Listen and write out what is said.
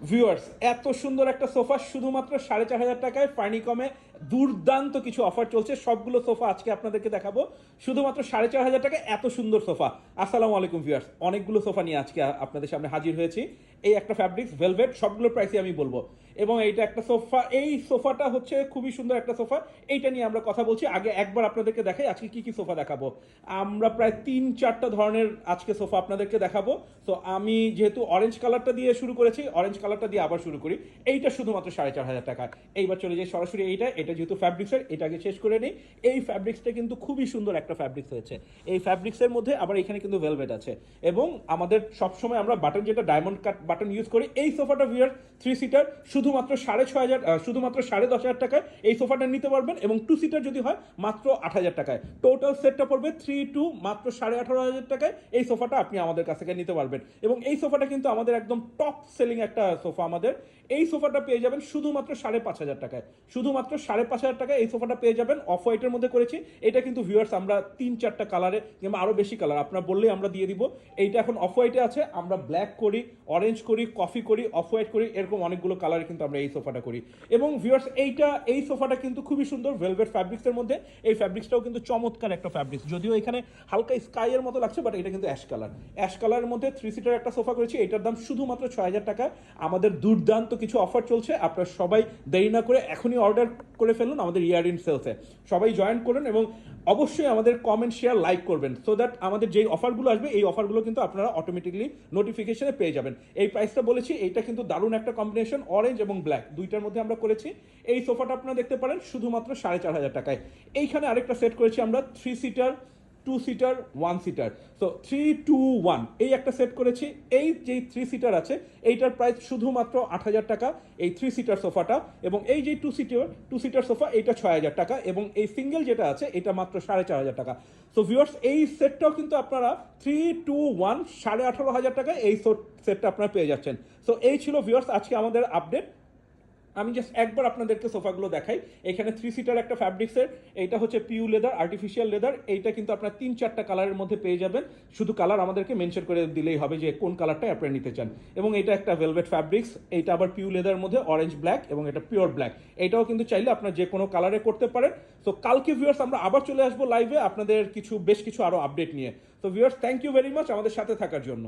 Viewers এত সুন্দর একটা সোফা শুধুমাত্র সাড়ে চার হাজার টাকায় ফার্নিকমে দুর্দান্ত কিছু অফার চলছে। সবগুলো সোফা আজকে আপনাদেরকে দেখাবো। শুধুমাত্র সাড়ে চার হাজার টাকা এত সুন্দর সোফা আসসালামু আলাইকুম ভিউয়ার্স অনেকগুলো সোফা নিয়ে আজকে আপনাদের সামনে হাজির হয়েছি। এই একটা ফ্যাব্রিক্স ভেলভেট সবগুলোর প্রাইসই আমি বলব। এবং এইটা একটা সোফা এই সোফাটা হচ্ছে খুবই সুন্দর একটা সোফা এইটা নিয়ে আমরা কথা বলছি। আগে একবার আপনাদেরকে দেখাই আজকে কি কি সোফা দেখাবো। আমরা প্রায় তিন চারটা ধরনের আজকে সোফা আপনাদেরকে দেখাবো। তো আমি যেহেতু অরেঞ্জ কালারটা দিয়ে শুরু করেছি অরেঞ্জ কালারটা দিয়ে আবার শুরু করি। এইটা শুধুমাত্র সাড়ে চার হাজার টাকা এইবার চলে যাই সরাসরি এইটা এটা যেহেতু ফ্যাব্রিক্সের এটা আগে শেষ করে নিই। এই ফ্যাব্রিক্সটা কিন্তু খুবই সুন্দর একটা ফ্যাব্রিক্স হয়েছে। এই ফ্যাব্রিক্সের মধ্যে আবার এখানে কিন্তু ভেলভেট আছে। এবং আমাদের সবসময় আমরা বাটন যেটা ডায়মন্ড কাট বাটন ইউজ করি, এই সোফাটা ভিয়ার থ্রি সিটার শুধুমাত্র সাড়ে ছয় হাজার শুধুমাত্র সাড়ে দশ হাজার টাকায় এই সোফাটা নিতে পারবেন এবং টু সিটার যদি হয়, মাত্র আট হাজার টাকায়। টোটাল সেটটা পড়বে থ্রি টু মাত্র সাড়ে আঠারো হাজার টাকায়। এই সোফাটা আপনি আমাদের কাছ থেকে নিতে পারবেন। এবং এই সোফাটা কিন্তু আমাদের একদম টপ সেলিং একটা সোফা আমাদের। এই সোফাটা পেয়ে যাবেন শুধুমাত্র সাড়ে পাঁচ হাজার টাকায়। শুধুমাত্র সাড়ে পাঁচ হাজার টাকায় এই সোফাটা পেয়ে যাবেন। অফ হোয়াইটের মধ্যে করেছি। এটা কিন্তু ভিউয়ার্স আমরা তিন চারটা কালারে কিংবা আরও বেশি কালার আপনার বললেই আমরা দিয়ে দিব। এইটা এখন অফ হোয়াইটে আছে। আমরা ব্ল্যাক করি অরেঞ্জ করি কফি করি অফ হোয়াইট করি, এরকম অনেকগুলো কালারে কিন্তু আমরা এই সোফাটা করি। এবং ভিউয়ার্স এইটা, এই সোফাটা কিন্তু খুবই সুন্দর ভেলভেট ফ্যাব্রিক্সের মধ্যে। এই ফ্যাব্রিক্সটাও কিন্তু চমৎকার একটা ফ্যাব্রিক্স যদিও এখানে হালকা স্কাইয়ের মতো লাগছে বাট এটা কিন্তু অ্যাশ কালার অ্যাশ কালারের মধ্যে থ্রি সিটার একটা সোফা করেছি। এটার দাম শুধুমাত্র ছয় হাজার টাকা। আমাদের দুর্দান্ত কিছু অফার চলছে। আপনারা সবাই দেরি না করে এখনই অর্ডার করে ফেলুন, আমাদের ইয়ার ইন সেলসে সবাই জয়েন করুন এবং অবশ্যই আমাদের কমেন্ট শেয়ার লাইক করবেন সো দ্যাট আমাদের যেই অফারগুলো আসবে, এই অফারগুলো কিন্তু আপনারা অটোমেটিকলি নোটিফিকেশনে পেয়ে যাবেন। এই প্রাইসটা বলেছি, এইটা কিন্তু দারুণ একটা কম্বিনেশন অরেঞ্জ এবং ব্ল্যাক দুইটার মধ্যে আমরা করেছি। এই সোফাটা আপনারা দেখতে পারেন, শুধুমাত্র সাড়ে চার হাজার টাকায়। এইখানে আরেকটা সেট করেছি আমরা three seater two seater one seater so three two one এই একটা সেট করেছি। এই যে থ্রি সিটার আছে, এইটার প্রাইস শুধুমাত্র আট হাজার টাকা, এই থ্রি সিটার সোফাটা এবং এই যে two seater two seater sofa এটা ছয় হাজার টাকা। এবং এই সিঙ্গেল যেটা আছে, এটা মাত্র সাড়ে চার হাজার টাকা। সো ভিউয়ার্স এই সেটটাও কিন্তু আপনারা থ্রি টু ওয়ান সাড়ে আঠারো হাজার টাকায় এই সেটটা আপনারা পেয়ে যাচ্ছেন। সো এই ছিল ভিউয়ার্স আজকে আমাদের আপডেট আমি জাস্ট একবার আপনাদেরকে সোফাগুলো দেখাই। এখানে থ্রি সিটার একটা ফ্যাব্রিক্সের এইটা হচ্ছে পিউ লেদার আর্টিফিশিয়াল লেদার এইটা কিন্তু আপনার তিন চারটা কালারের মধ্যে পেয়ে যাবেন। শুধু কালার আমাদেরকে মেনশন করে দিলেই হবে যে কোন কালারটা আপনারা নিতে চান। এবং এটা একটা ভেলভেট ফ্যাব্রিক্স এইটা আবার পিউ লেদার মধ্যে অরেঞ্জ ব্ল্যাক এবং এটা পিওর ব্ল্যাক এটাও কিন্তু চাইলে আপনার যে কোনো কালারে করতে পারেন। তো কালকে ভিউয়ার্স আমরা আবার চলে আসব লাইভে আপনাদের কিছু, বেশ কিছু আরও আপডেট নিয়ে। তো viewers thank you very much আমাদের সাথে থাকার জন্য।